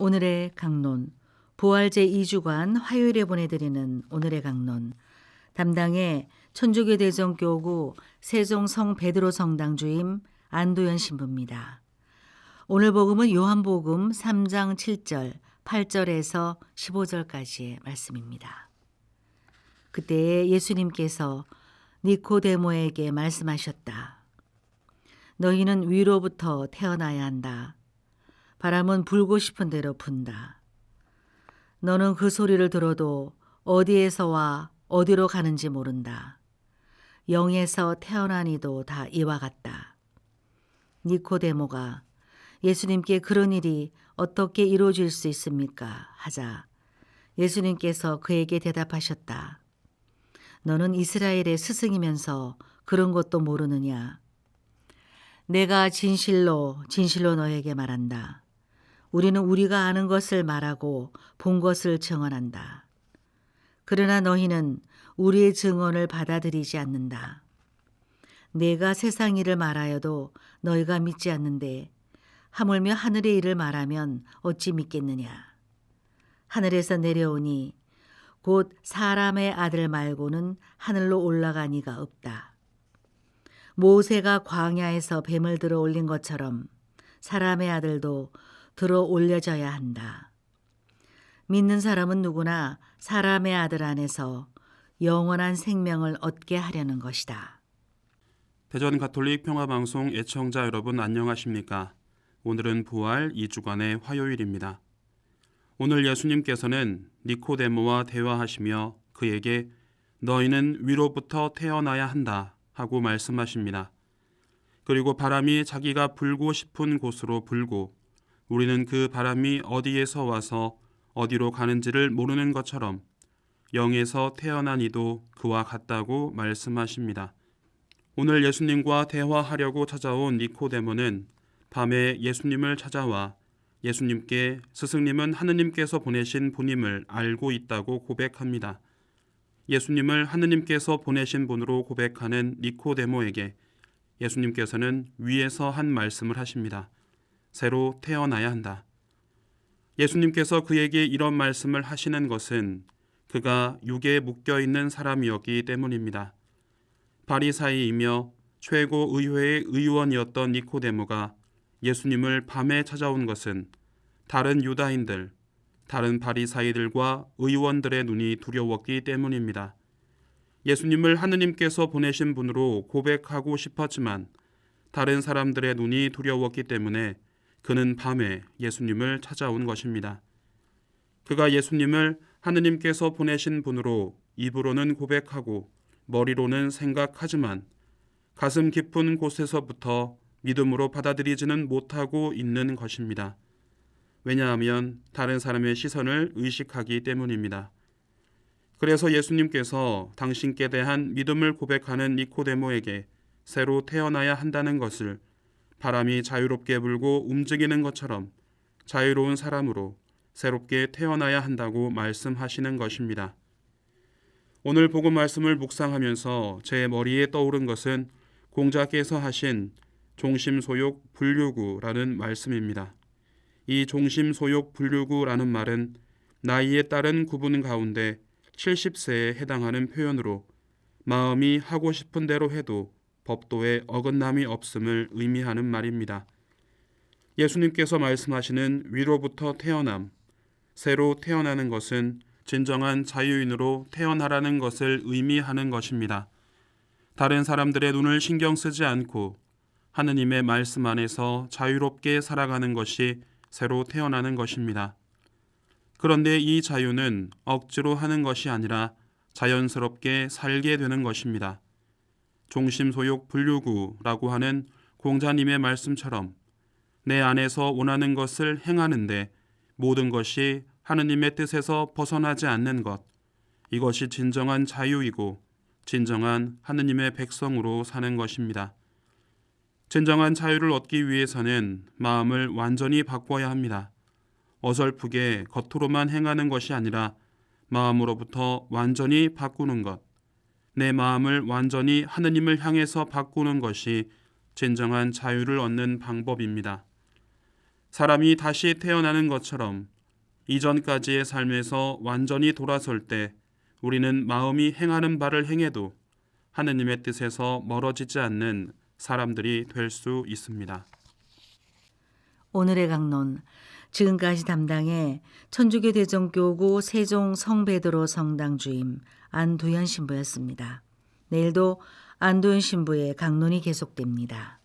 오늘의 강론 부활제 2주간 화요일에 보내드리는 오늘의 강론 담당의 천주교 대전교구 세종성 베드로 성당 주임 안도현 신부입니다. 오늘 복음은 요한복음 3장 7절, 8절에서 15절까지의 말씀입니다. 그때 예수님께서 니코데모에게 말씀하셨다. 너희는 위로부터 태어나야 한다. 바람은 불고 싶은 대로 분다. 너는 그 소리를 들어도 어디에서와 어디로 가는지 모른다. 영에서 태어난 이도 다 이와 같다. 니코데모가 예수님께 그런 일이 어떻게 이루어질 수 있습니까? 하자 예수님께서 그에게 대답하셨다. 너는 이스라엘의 스승이면서 그런 것도 모르느냐? 내가 진실로 진실로 너에게 말한다. 우리는 우리가 아는 것을 말하고 본 것을 증언한다. 그러나 너희는 우리의 증언을 받아들이지 않는다. 내가 세상 일을 말하여도 너희가 믿지 않는데 하물며 하늘의 일을 말하면 어찌 믿겠느냐. 하늘에서 내려오니 곧 사람의 아들 말고는 하늘로 올라간 이가 없다. 모세가 광야에서 뱀을 들어 올린 것처럼 사람의 아들도 들어 올려져야 한다. 믿는 사람은 누구나 사람의 아들 안에서 영원한 생명을 얻게 하려는 것이다. 대전 가톨릭 평화방송 애청자 여러분 안녕하십니까? 오늘은 부활 2주간의 화요일입니다. 오늘 예수님께서는 니코데모와 대화하시며 그에게 너희는 위로부터 태어나야 한다 하고 말씀하십니다. 그리고 바람이 자기가 불고 싶은 곳으로 불고 우리는 그 바람이 어디에서 와서 어디로 가는지를 모르는 것처럼 영에서 태어난 이도 그와 같다고 말씀하십니다. 오늘 예수님과 대화하려고 찾아온 니코데모는 밤에 예수님을 찾아와 예수님께 스승님은 하느님께서 보내신 분임을 알고 있다고 고백합니다. 예수님을 하느님께서 보내신 분으로 고백하는 니코데모에게 예수님께서는 위에서 한 말씀을 하십니다. 새로 태어나야 한다. 예수님께서 그에게 이런 말씀을 하시는 것은 그가 육에 묶여 있는 사람이었기 때문입니다. 바리사이이며 최고 의회의 의원이었던 니코데모가 예수님을 밤에 찾아온 것은 다른 유다인들, 다른 바리사이들과 의원들의 눈이 두려웠기 때문입니다. 예수님을 하느님께서 보내신 분으로 고백하고 싶었지만 다른 사람들의 눈이 두려웠기 때문에 그는 밤에 예수님을 찾아온 것입니다. 그가 예수님을 하느님께서 보내신 분으로 입으로는 고백하고 머리로는 생각하지만 가슴 깊은 곳에서부터 믿음으로 받아들이지는 못하고 있는 것입니다. 왜냐하면 다른 사람의 시선을 의식하기 때문입니다. 그래서 예수님께서 당신께 대한 믿음을 고백하는 니코데모에게 새로 태어나야 한다는 것을 바람이 자유롭게 불고 움직이는 것처럼 자유로운 사람으로 새롭게 태어나야 한다고 말씀하시는 것입니다. 오늘 복음 말씀을 묵상하면서 제 머리에 떠오른 것은 공자께서 하신 종심소욕 불류구라는 말씀입니다. 이 종심소욕 불류구라는 말은 나이에 따른 구분 가운데 70세에 해당하는 표현으로 마음이 하고 싶은 대로 해도 법도에 어긋남이 없음을 의미하는 말입니다. 예수님께서 말씀하시는 위로부터 태어남, 새로 태어나는 것은 진정한 자유인으로 태어나라는 것을 의미하는 것입니다. 다른 사람들의 눈을 신경 쓰지 않고 하느님의 말씀 안에서 자유롭게 살아가는 것이 새로 태어나는 것입니다. 그런데 이 자유는 억지로 하는 것이 아니라 자연스럽게 살게 되는 것입니다. 종심소욕 분류구라고 하는 공자님의 말씀처럼 내 안에서 원하는 것을 행하는데 모든 것이 하느님의 뜻에서 벗어나지 않는 것, 이것이 진정한 자유이고 진정한 하느님의 백성으로 사는 것입니다. 진정한 자유를 얻기 위해서는 마음을 완전히 바꿔야 합니다. 어설프게 겉으로만 행하는 것이 아니라 마음으로부터 완전히 바꾸는 것, 내 마음을 완전히 하느님을 향해서 바꾸는 것이 진정한 자유를 얻는 방법입니다. 사람이 다시 태어나는 것처럼 이전까지의 삶에서 완전히 돌아설 때 우리는 마음이 행하는 바를 행해도 하느님의 뜻에서 멀어지지 않는 사람들이 될 수 있습니다. 오늘의 강론 지금까지 담당해 천주교 대전교구 세종 성베드로 성당 주임 안두현 신부였습니다. 내일도 안두현 신부의 강론이 계속됩니다.